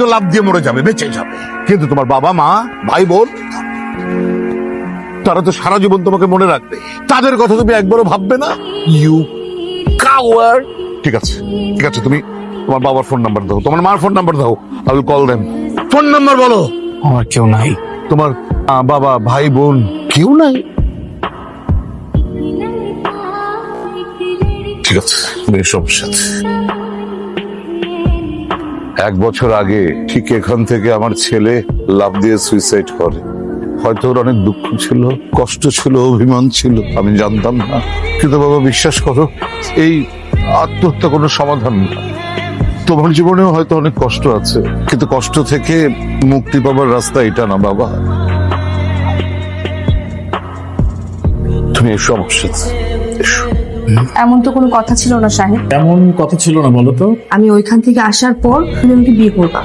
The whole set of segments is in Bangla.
তো লাভ দিয়ে মরে যাবে বেঁচে যাবে। কিন্তু তোমার বাবা মা ভাই বোন তারা তো সারা জীবন তোমাকে মনে রাখবে। তাদের কথা তুমি একবারও ভাববে না। ইউ কাওয়ার ঠিক আছে ঠিক আছে তুমি তোমার বাবার ফোন নাম্বার দাও। তোমার মার ফোন নাম্বার দাও I will call them phone number বলো। আমার কেউ নাই। তোমার বাবা ভাই বোন কেউ নাই? ঠিক আছে তুমি সমস্যা আছে এক বছর আগে ঠিক এখান থেকে আমার ছেলে লাভ দিয়ে সুইসাইড করে। হয়তো ওর অনেক দুঃখ ছিল, কষ্ট ছিল, অভিমান ছিল, আমি জানতাম না। কিন্তু বাবা, বিশ্বাস করো, এই আত্মহত্যা কোনো সমাধান না। তোমার জীবনেও হয়তো অনেক কষ্ট আছে, কিন্তু কষ্ট থেকে মুক্তি পাবার রাস্তা এটা না বাবা। তুমি এই সমস্যা এসো। এমন তো কোনো কথা ছিল না সাহেব। এমন কথা ছিল না বলো তো। আমি ওইখান থেকে আসার পর তুমি আমাকে বিয়ে করবা।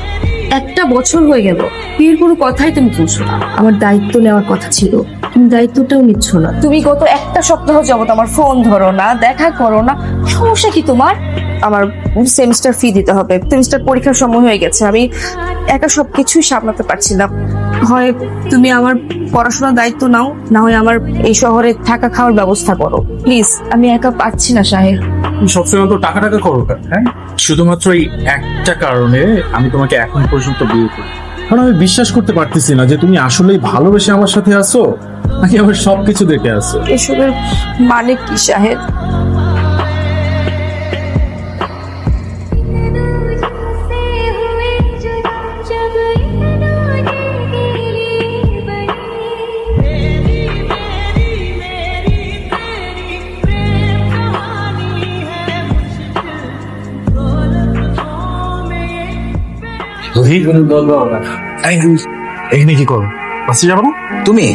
একটা বছর হয়ে গেল বিয়ের কোনো কথাই তুমি তুলছো না। আমার দায়িত্ব নেওয়ার কথা ছিল তুমি দায়িত্বটাও নিচ্ছ না। তুমি গত একটা সপ্তাহ যাবত আমার ফোন ধরো না দেখা করো না। সমস্যা কি তোমার? আমার সেমিস্টার ফি দিতে হবে। সেমিস্টার পরীক্ষার সময় হয়ে গেছে আমি একা সবকিছুই সামলাতে পারছি না। হয় তুমি আমার পড়াশোনার দায়িত্ব নাও না হয় আমার এই শহরে থাকা খাওয়ার ব্যবস্থা করো। প্লিজ আমি একা পাচ্ছি না সাহেব। সবসময় তো টাকা টাকা করো হ্যাঁ? শুধুমাত্র এই একটা কারণে আমি তোমাকে এখন পর্যন্ত বিয়ে করি কারণ আমি বিশ্বাস করতে পারতেছি না যে তুমি আসলেই ভালোবেসে আমার সাথে আছো নাকি আমার সবকিছু দেখে আছো। এসবের মানে কি সাহেব? এখানে কি করো? বাসে যাব না? তুমি?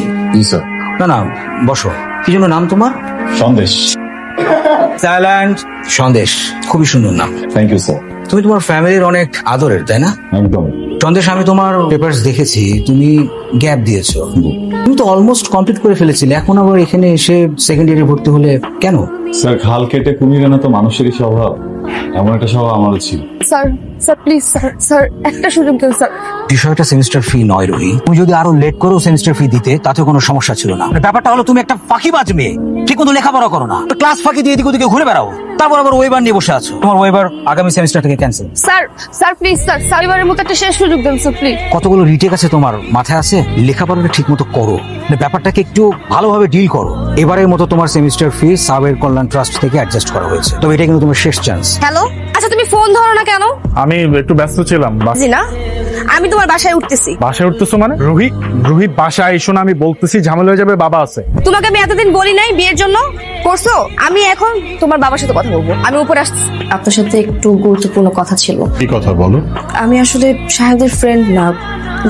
না না বসো। কি জন্য নাম তোমার? সন্দেশ। থাইল্যান্ড সন্দেশ। খুবই সুন্দর নাম। থ্যাংক ইউ স্যার তুমি তোমার ফ্যামিলির অনেক আদরের তাই না? একদম। সন্দেশ আমি তোমার পেপারস দেখেছি। তুমি গ্যাপ দিয়েছ। তুমি তো অলমোস্ট কমপ্লিট করে ফেলেছিলে। এখন আবার এখানে এসে সেকেন্ড ইয়ারে ভর্তি হলে কেন? স্যার খাল কেটে কুমির আনা তো মানুষেরই স্বভাব। এমন একটা স্বভাব আমারও ছিল। Sir sir please sir sir একটা সুযোগ দিন স্যার বিষয়টা সেমিস্টার ফি নয় রোহি। তুমি যদি আরও লেট করো সেমিস্টার ফি দিতে তাতে কোনো সমস্যা ছিল না। ব্যাপারটা হলো তুমি একটা ফাঁকিবাজ মেয়ে। ঠিক মতো লেখাপড়া করো না। ক্লাস ফাঁকি দিয়ে এদিক ওদিকে ঘুরে বেড়াও। তারপর আবার ওয়েবার নিয়ে বসে আছো। তোমার ওয়েবার আগামী সেমিস্টার থেকে cancel sir sir please sir sir এবারের মতো একটা শেষ সুযোগ দেন স্যার প্লিজ কতগুলো রিটেক আছে তোমার মাথায় আছে? লেখাপড়াটা ঠিক মতো করো। মানে ব্যাপারটাকে একটু ভালোভাবে ডিল করো। এবারের মতো তোমার semester fee Saber Kalyan trust থেকে অ্যাডজাস্ট করা হয়েছে। তবে এটা কিন্তু তোমার শেষ চান্স হ্যালো আচ্ছা তুমি ফোন ধরো না কেন? আমি একটু ব্যস্ত ছিলাম বাসি। জি না? আমি তোমার বাসায় উঠতেছি। বাসায় উঠতেছো মানে? রোহিত রোহিত বাসায় এসো না আমি বলতেছি ঝামেলা হয়ে যাবে বাবা আছে। তোমাকে আমি এতদিন বলি নাই বিয়ের জন্য? করছ? আমি এখন তোমার বাবার সাথে কথা বলব। আমি উপরে আসছি। আপনার সাথে একটু গুরুত্বপূর্ণ কথা ছিল। কি কথা বলো? আমি আসলে সাহেবদের ফ্রেন্ড না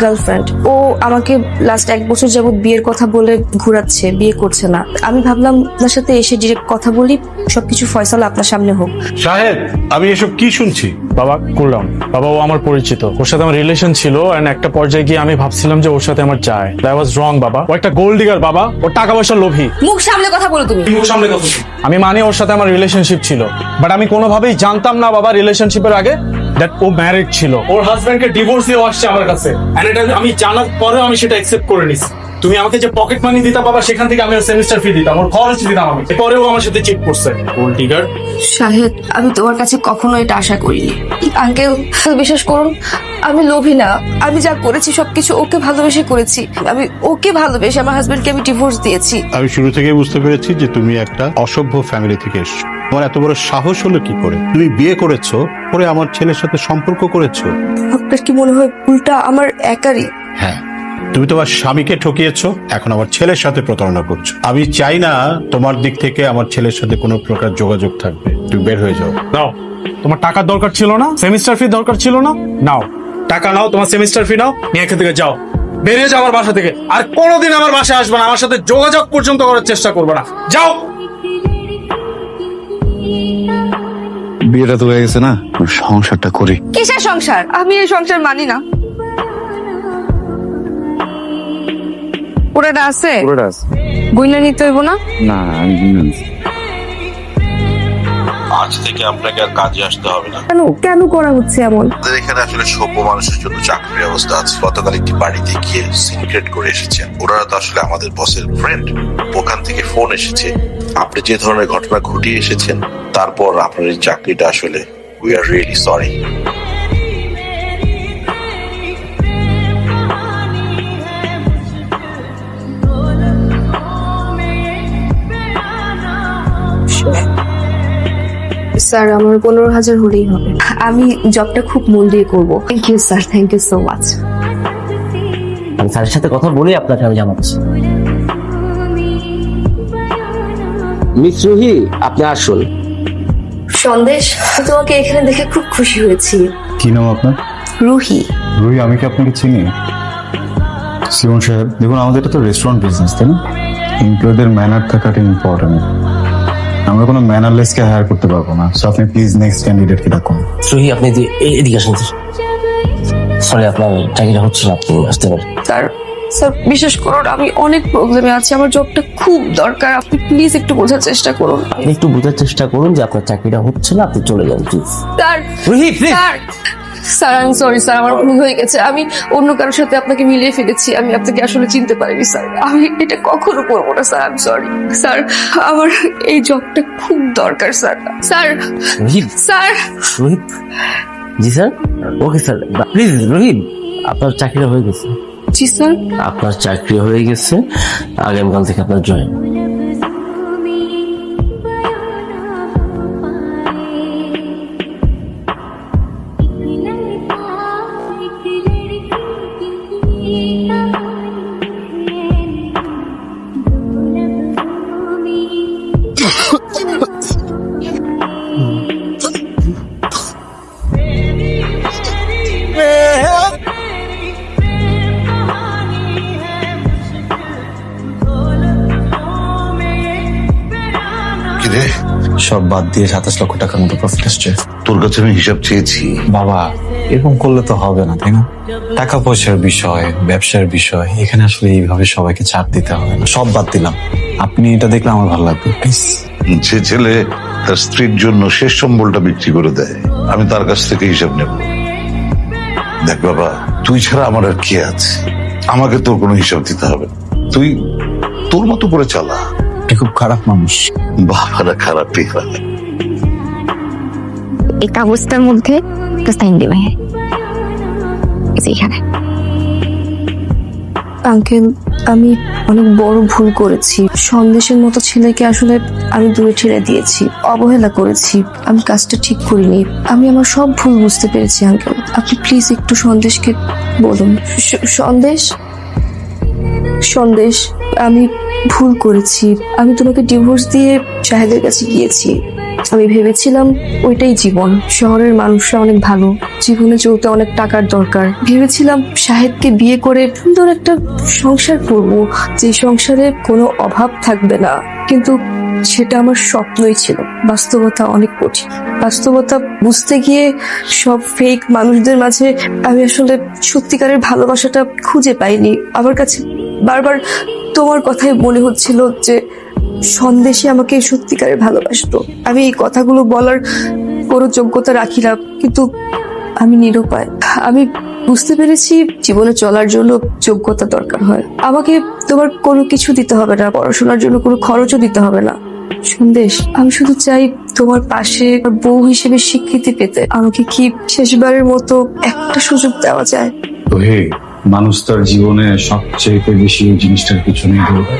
গার্লফ্রেন্ড ও আমাকে লাস্ট এক বছর যাবত বিয়ের কথা বলে ঘোরাচ্ছে বিয়ে করছে না। আমি ভাবলাম আপনার সাথে এসে ডিরেক্ট কথা বলি সবকিছু ফয়সালা আপনার সামনে হোক। সাহেব আমি এসব কি শুনছি? বাবা করলাম বাবা ও আমার পরিচিত। ওর সাথে আমার রিলেশন ছিল এন্ড একটা পর্যায়ে গিয়ে আমি ভাবছিলাম যে ওর সাথে আমার চায় দ্যাট ওয়াজ রং বাবা। ও একটা গোল্ড ডিগার বাবা। ওর টাকা পয়সা লোভী। মুখ সামলে কথা বলো তুমি। মুখ সামনে কথা আমি মানে ওর সাথে আমার রিলেশনশিপ ছিল। বাট আমি কোনোভাবেই জানতাম না বাবা রিলেশনশিপের আগে দ্যাট ও ম্যারিড ছিল। ওর হাজবেন্ডকে ডিভোর্স দিয়ে আসছে আমার কাছে। আমি জানার পরেও আমি সেটা অ্যাকসেপ্ট করে নিছি। তুমি আমাকে যে পকেট মানি দিতা বাবা সেখান থেকে আমি সেমিস্টার ফি দিতাম। ওর খরচ দিতাম আমি। পরেও আমার সাথে চেক করছে। ডিগার শাহেদ আমি তোমার কাছে কখনো এটা আশা করিনি। আঙ্কেল বিশ্বাস করুন আমি লোভী না। আমি যা করেছি সবকিছু ওকে ভালোবেসে করেছি। আমি ওকে ভালোবেসে আমার হাজবেন্ডকে আমি ডিভোর্স দিয়েছি। আমি শুরু থেকে বুঝতে পেরেছি যে তুমি একটা অসভ্য ফ্যামিলি থেকে এসছো। তোমার এত বড় সাহস হলো কি করে? তুমি বিয়ে করেছ পরে আমার ছেলের সাথে সম্পর্ক করেছ। আপনার কি মনে হয় ভুলটা আমার একারই? হ্যাঁ। তুমি তোমার স্বামীকে ঠকিয়েছো এখন আমার ছেলের সাথে প্রতারণা করছ। আমি চাই না তোমার দিক থেকে আমার ছেলের সাথে কোনো প্রকার যোগাযোগ থাকবে। তুমি বের হয়ে যাও। নাও। তোমার টাকার দরকার ছিল না? সেমিস্টার ফি দরকার ছিল না? নাও। টাকা নাও তোমার সেমিস্টার ফি নাও নিয়ে এখান থেকে যাও। বেরিয়ে যাও আমার বাসা থেকে। আর কোনোদিন আমার বাসায় আসবে না। আমার সাথে যোগাযোগ পর্যন্ত করার চেষ্টা করবে না। যাও। বিয়েটা তো হয়ে গেছে না? সংসারটা করি। কিসের সংসার? আমি এই সংসার মানি না। পুরোটা আছে? গুইনা নিতে হইব না? না আজ থেকে আপনাকে আর কাজে আসতে হবে না। কেন কেন করা হচ্ছে এমন? আমাদের এখানে আসলে সভ্য মানুষের জন্য চাকরির ব্যবস্থা আছে। গতকাল একটি বাড়িতে গিয়ে সিনক্রেট করে এসেছেন। ওনারা তো আসলে আমাদের বসের ফ্রেন্ড ওখান থেকে ফোন এসেছে। আপনি যে ধরনের ঘটনা ঘটিয়ে এসেছেন তারপর আপনার এই চাকরিটা আসলে we are really sorry sir আমার পনেরো হাজার হলেই হবে। আমি জবটা খুব মন দিয়ে করব। Thank you sir thank you so much আমি স্যারের সাথে কথা বলে আপনাকে আমি জানাচ্ছি মিস রুহি আপনি আসুন। সন্দেশ তোমাকে এখানে দেখে খুব খুশি হয়েছি। কি নাম আপনার? রুহি। রুই আমি কি আপনাকে চিনি? সিমন সাহেব দেখুন আমাদের এটা তো রেস্টুরেন্ট বিজনেস তাই না? এমপ্লয়ীদের ম্যানার থাকাটা ইম্পর্টেন্ট আমরা কোনো ম্যানারলেসকে হায়ার করতে পারব না। সো আপনি প্লিজ নেক্সট ক্যান্ডিডেটকে ডাকুন। সুহি আপনি এদি- এ- এদিকে আসুন সরি আপনার চাকরিটা হচ্ছে না আপনি আসতে পারেন। স্যার স্যার বিশেষ করুন আমি অনেক প্রবলেমে আছি। আমার জবটা খুব দরকার। আপনি প্লিজ একটু বোঝার চেষ্টা করুন। আপনি একটু বোঝার চেষ্টা করুন যে আপনার চাকরিটা হচ্ছে না আপনি চলে যান please sir Ruhi please sir sir আমি সরি স্যার আমার ভুল হয়ে গেছে। আমি অন্য কারোর সাথে আপনাকে মিলিয়ে ফেলেছি আমি আপনাকে আসলে চিনতে পারিনি স্যার। আমি এটা কখনো করব না স্যার আমি সরি স্যার আমার এই জবটা খুব দরকার sir. Sir sir. Rohit? G sir? Okay sir please Rohit আপনার চাকরিটা হয়ে গেছে। জি স্যার। আপনার চাকরি হয়ে গেছে আগামীকাল থেকে আপনার জয়েন। কিরে সব বাদ দিয়ে সাতাশ লক্ষ টাকার মতো প্রফিট আসছে। তোর কাছে আমি হিসাব চেয়েছি। বাবা এরকম করলে তো হবে না তাই না? টাকা পয়সার বিষয় ব্যবসার বিষয় এখানে আসলে এইভাবে সবাইকে চাপ দিতে হবে না। সব বাদ দিলাম। আপনি এটা দেখলে আমার ভালো লাগবে প্লিজ যে ছেলে তার স্ত্রীর জন্য শেষ সম্বলটা বিক্রি করে দেয় আমি তার কাছ থেকে হিসাব নেব। দেখ বাবা তুই ছাড়া আমার আর কে আছে? আমাকে তোর কোনো হিসাব দিতে হবে। তুই তোর মতো করে চালা। খুব খারাপ মানুষ। বাবারা খারাপ এই কাগজটার মধ্যে একটা সাইন দেবে। এই এখানে। আঙ্কেল আমি অনেক বড় ভুল করেছি। সন্দেশের মতো ছেলেকে আসলে আমি দূরে ঠেলে দিয়েছি অবহেলা করেছি। আমি কাজটা ঠিক করিনি। আমি আমার সব ভুল বুঝতে পেরেছি আঙ্কেল। আপনি প্লিজ একটু সন্দেশকে বলুন। সন্দেশ? সন্দেশ আমি ভুল করেছি। আমি তোমাকে ডিভোর্স দিয়ে শাহেদের কাছে গিয়েছি। আমি ভেবেছিলাম ওইটাই জীবন। শহরের মানুষরা অনেক ভালো। জীবনে চলতে অনেক টাকার দরকার। ভেবেছিলাম শাহেদকে বিয়ে করে সুন্দর একটা সংসার করব। যে সংসারে কোনো অভাব থাকবে না। কিন্তু সেটা আমার স্বপ্নই ছিল। বাস্তবতা অনেক কঠিন। বাস্তবতা বুঝতে গিয়ে সব ফেক মানুষদের মাঝে আমি আসলে সত্যিকারের ভালোবাসাটা খুঁজে পাইনি। আমার কাছে বারবার তোমার কথাই মনে হচ্ছিল যে সন্দেশে আমাকে সত্যিকারে ভালোবাসতো। আমি এই কথাগুলো বলার কোনো যোগ্যতা রাখি না কিন্তু আমি নিরুপায়। আমি বুঝতে পেরেছি জীবনে চলার জন্য যোগ্যতা দরকার হয়। আমাকে তোমার কোনো কিছু দিতে হবে না, পড়াশোনার জন্য কোনো খরচও দিতে হবে না। সন্দেশ, আমি শুধু চাই তোমার পাশে বউ হিসেবে স্বীকৃতি পেতে। আমাকে কি শেষবারের মতো একটা সুযোগ দেওয়া যায়? মানুষ তার জীবনে সবচেয়ে বেশি ওই জিনিসটার পিছনে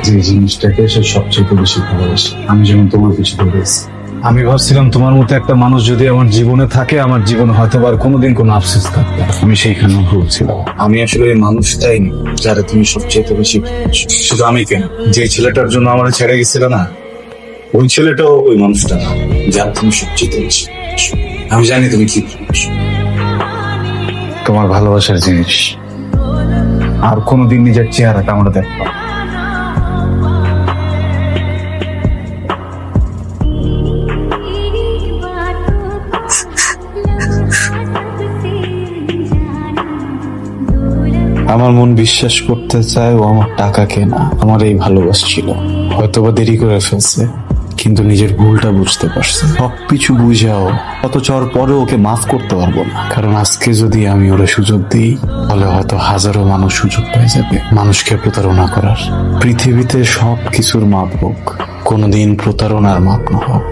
যে জিনিসটাকে সে সবচেয়ে বেশি ভালোবাসে। আমি যেমন তোমার পিছনে দৌড়েছি। আমি ভাবছিলাম তোমার মতো একটা মানুষ যদি আমার জীবনে থাকে, আমার জীবনে হয়তো আর কোনোদিন কোনো আফসোস থাকবে। আমি সেইখানে ভুলছিলাম আমি আসলে এই মানুষটাই যারা তুমি সবচেয়ে বেশি শুধু আমি কেন? যে ছেলেটার জন্য আমার ছেড়ে গেছিল না, ওই ছেলেটাও ওই মানুষটা না, যার তুমি সবচেয়ে বেশি আমি জানি তুমি কি তোমার ভালোবাসার জিনিস। আর কোনোদিন নিজের চেহারাটা আমরা আমার মন বিশ্বাস করতে চায় ও আমার টাকা কেনা। আমার এই ভালোবাসছিল হয়তো বা দেরি করে ফেলছে। কিন্তু নিজের ভুলটা বুঝতে পারছি সবকিছু বুঝাও অত চর পরে ওকে মাফ করতে পারব না। কারণ আজকে যদি আমি ওরা সুযোগ দিই, তাহলে হয়তো হাজারো মানুষ সুযোগ পেয়ে যাবে। মানুষকে প্রতারণা করার। পৃথিবীতে সব কিছুর মাপ হোক, কোনোদিন প্রতারণার মাপ না হোক।